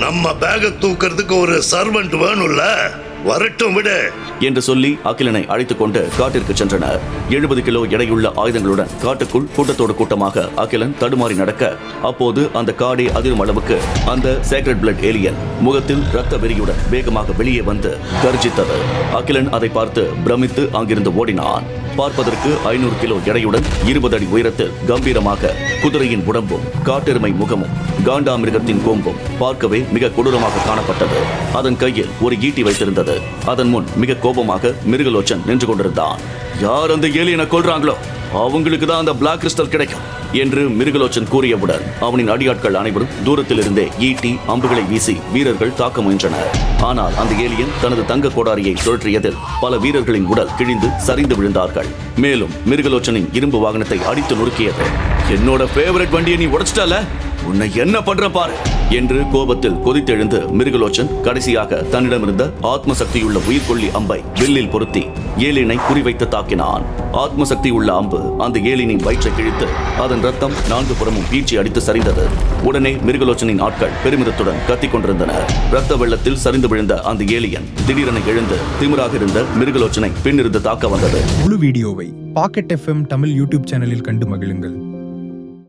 நம்ம பேக தூக்கிறதுக்கு ஒரு சர்வெண்ட் வேணும்ல? வரட்டும் விடு. என்று சொல்லி அகிலனை அழைத்துக் கொண்டு காட்டிற்கு சென்றனர். எழுபது கிலோ எடையுள்ள ஆயுதங்களுடன் காட்டுக்குள் கூட்டத்தோடு கூட்டமாக அகிலன் தடுமாறி நடக்க அப்போது அந்த காடே அதிரும் அளவுக்கு அந்த சேக்ரெட் பிளட் ஏலியன் முகத்தில் ரத்த வெறியுடன் வேகமாக வெளியே வந்து கர்ஜித்தது. அகிலன் அதை பார்த்து பிரமித்து அங்கிருந்து ஓடினான். பார்ப்பதற்கு ஐநூறு கிலோ எடையுடன் இருபது அடி உயரத்தில் கம்பீரமாக குதிரையின் உடம்பும் காட்டெருமை முகமும் காண்டாமிருகத்தின் கொம்பும் பார்க்கவே மிக கொடூரமாக காணப்பட்டது. அதன் கையில் ஒரு ஈட்டி வைத்திருந்தது. அதன் முன் மிக கோபமாக மிருகலோச்சன் நின்று கொண்டிருந்தான். யார் அந்த ஏலியனை கொல்றாங்களோ? அவங்களுக்கு தான் அந்த பிளாக் கிறிஸ்டல் கிடைக்கும் என்று மிருகலோச்சன் கூறியவுடன் அவனின் அடியாட்கள் அனைவரும் தூரத்திலிருந்தே ஈட்டி அம்புகளை வீசி வீரர்கள் தாக்க முயன்றனர். ஆனால் அந்த ஏலியன் தனது தங்க கோடாரியை சுழற்றியதில் பல வீரர்களின் உடல் கிழிந்து சரிந்து விழுந்தார்கள். மேலும் மிருகலோச்சனின் இரும்பு வாகனத்தை அடித்து நொறுக்கியது. என்னோட ஃபேவரட் வண்டியை நீ உடைச்சிட்டால? உன்னை என்ன பண்ற பாரு. என்று கோபத்தில் கொதித்தெழுந்து மிருகலோச்சன் கடைசியாக தன்னிடமிருந்த ஆத்ம சக்தியுள்ள உயிர்கொல்லி அம்பை வில்லில் பொருத்தி ஏலினை குறிவைத்து தாக்கினான். ஆத்ம சக்தி உள்ள அம்பு அந்த ஏலினின் வயிற்றை கிழித்து அதன் ரத்தம் நான்கு புறமும் பீச்சி அடித்து சரிந்தது. உடனே மிருகலோச்சனின் ஆட்கள் பெருமிதத்துடன் கத்திக் கொண்டிருந்தனர். ரத்த வெள்ளத்தில் சரிந்து விழுந்த அந்த ஏலியன் திடீரென எழுந்து திமிராக இருந்த மிருகலோச்சனை பின்னிருந்து தாக்க வந்தது. முழு வீடியோவை பாக்கெட் எஃப்எம் தமிழ் யூடியூப் சேனலில் கண்டு மகிழுங்கள்.